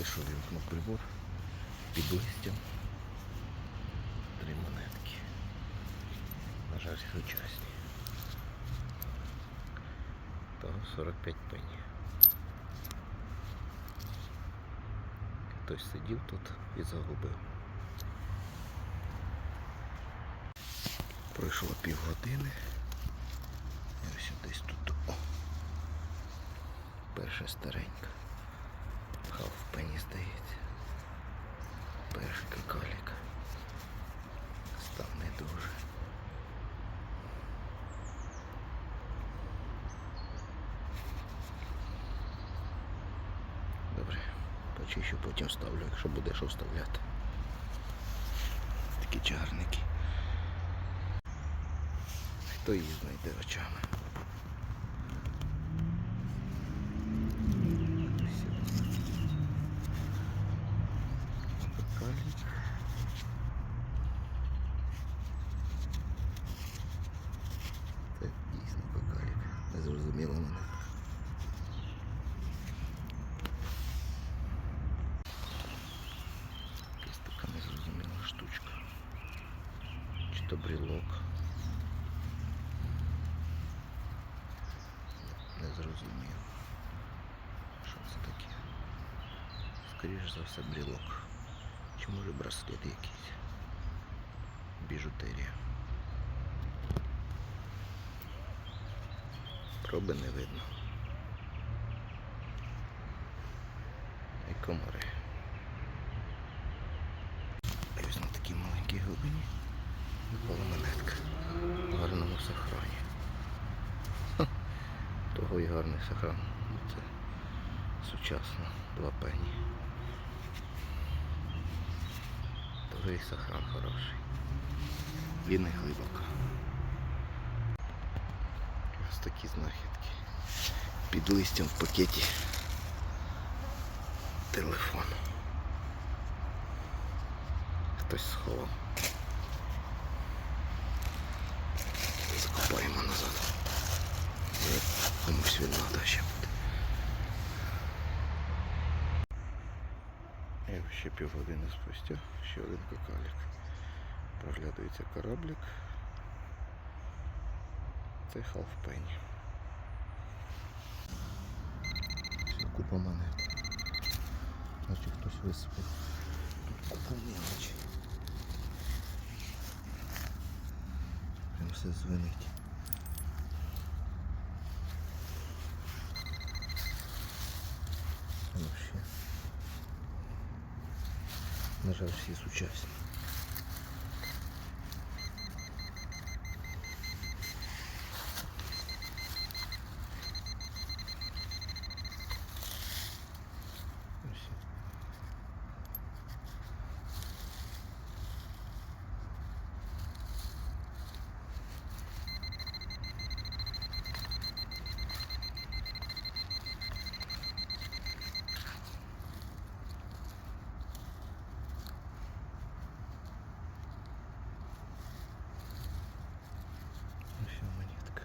Вийшов вімкнув прибор під листям. Три монетки. На жаль, сучасні. Того 45 пені. Хтось сидів тут і загубив. Пройшло півгодини. І ось десь тут. О, перша старенька. Халф пені здається. Перший какалік. Став не дуже. Добре, почищу, потім ставлю, якщо буде що вставляти. Такі чарники. Хто її знайде очами? Какалік. Це дійсно какалік. Не зрозуміло мене. Якась така незрозуміла штучка. То брілок. Не зрозуміло. Що це таке? Скоріше за все брілок. Чи може браслет якийсь? Біжутерія. Проби не видно. І комари. Ось на такій маленькій глибині випала монетка. В гарному сохрані. Того і гарний сохран. Це сучасно. Два пені. Того і сохран хороший. І не глибоко. Ось такі знахідки. Під листям в пакеті телефон. Хтось сховав. Він надо ще буде. І ще півгодини спустя ще один какалік. Проглядується кораблик. Це халфпені. Все, купа монет. Значить хтось висипав. Тут купа мелочі. Прям все звенить. Ну ще. На жаль, всі сучасні. Ось. Ось монетка.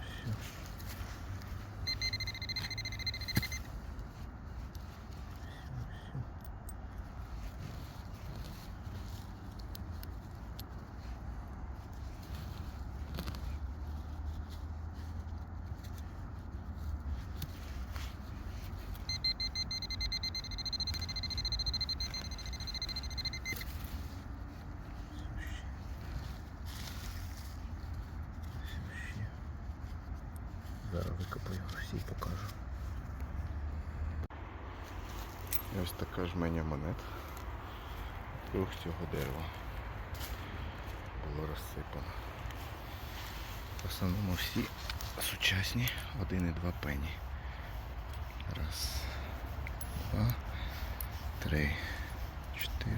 Все. Ще. Зараз викопаю всі і покажу. Ось така жменя монет. Трьох цього дерева. Було розсипано. В основному всі сучасні, один і два пені. Раз, два, три, чотири,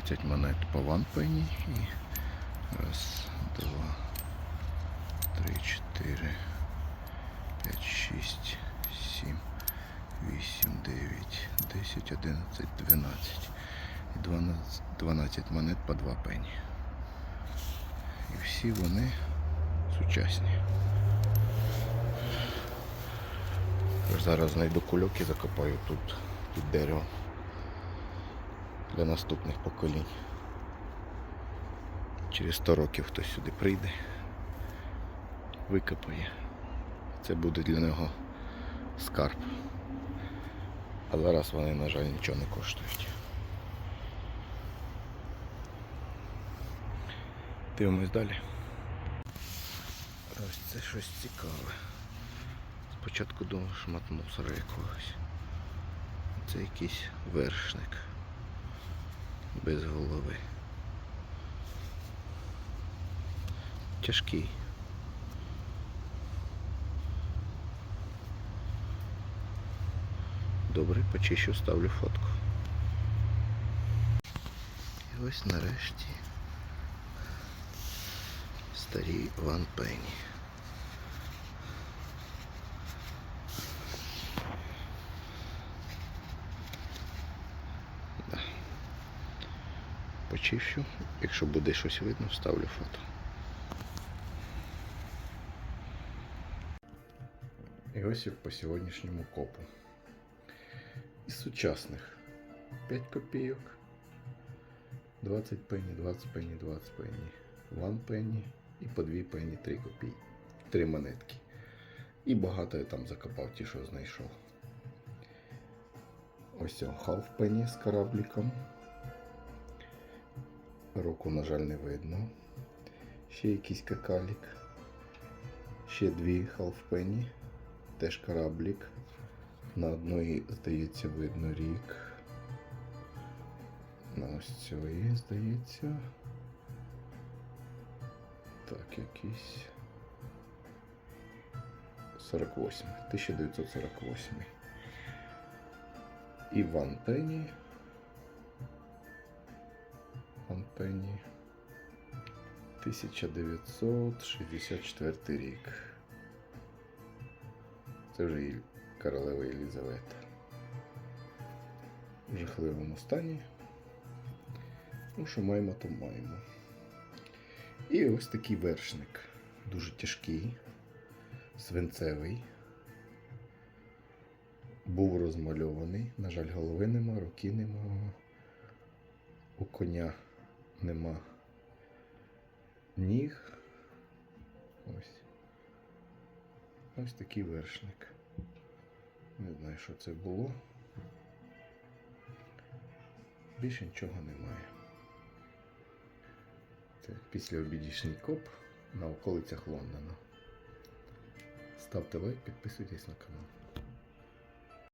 20 монет по ванпені і раз, два, три, чотири, п'ять, шість, сім, вісім, дев'ять, десять, одинадцять, дванадцять. І 12, 12 монет по 2 пені. І всі вони сучасні. Зараз знайду кульок і закопаю тут під деревом для наступних поколінь. Через 100 років хтось сюди прийде, викопає. Це буде для нього скарб. А зараз вони, на жаль, нічого не коштують. Дивимось далі. Ось це щось цікаве. Спочатку думав шмат мусора якогось. Це якийсь вершник без голови. Тяжкий. Добре, почищу, ставлю фотку. І ось нарешті старі Ван Пенні. Почищу. Якщо буде щось видно, вставлю фото. І ось і по сьогоднішньому копу. Із сучасних 5 копійок, 20 пенні, 20 пенні, 20 пенні, 1 пенні і по 2 пенні 3 копійки, 3 монетки. І багато я там закопав ті, що знайшов. Ось халф пенні з корабліком. Руку, на жаль, не видно. Ще якийсь какалік. Ще дві халфпені. Теж кораблік. На одної, здається, видно рік. На ось цієї, здається. Так, якийсь. 48. 1948. І Ван Пенні. Ван Пенні. 1964 рік. Це вже королева Єлізавета. В жахливому стані. Ну, що маємо, то маємо. І ось такий вершник. Дуже тяжкий, свинцевий. Був розмальований. На жаль, голови нема, руки нема. У коня нема ніг. Ось. Ось такий вершник. Не знаю, що це було. Більше нічого немає. Це післяобідішній коп на околицях Лондона. Ставте лайк, підписуйтесь на канал.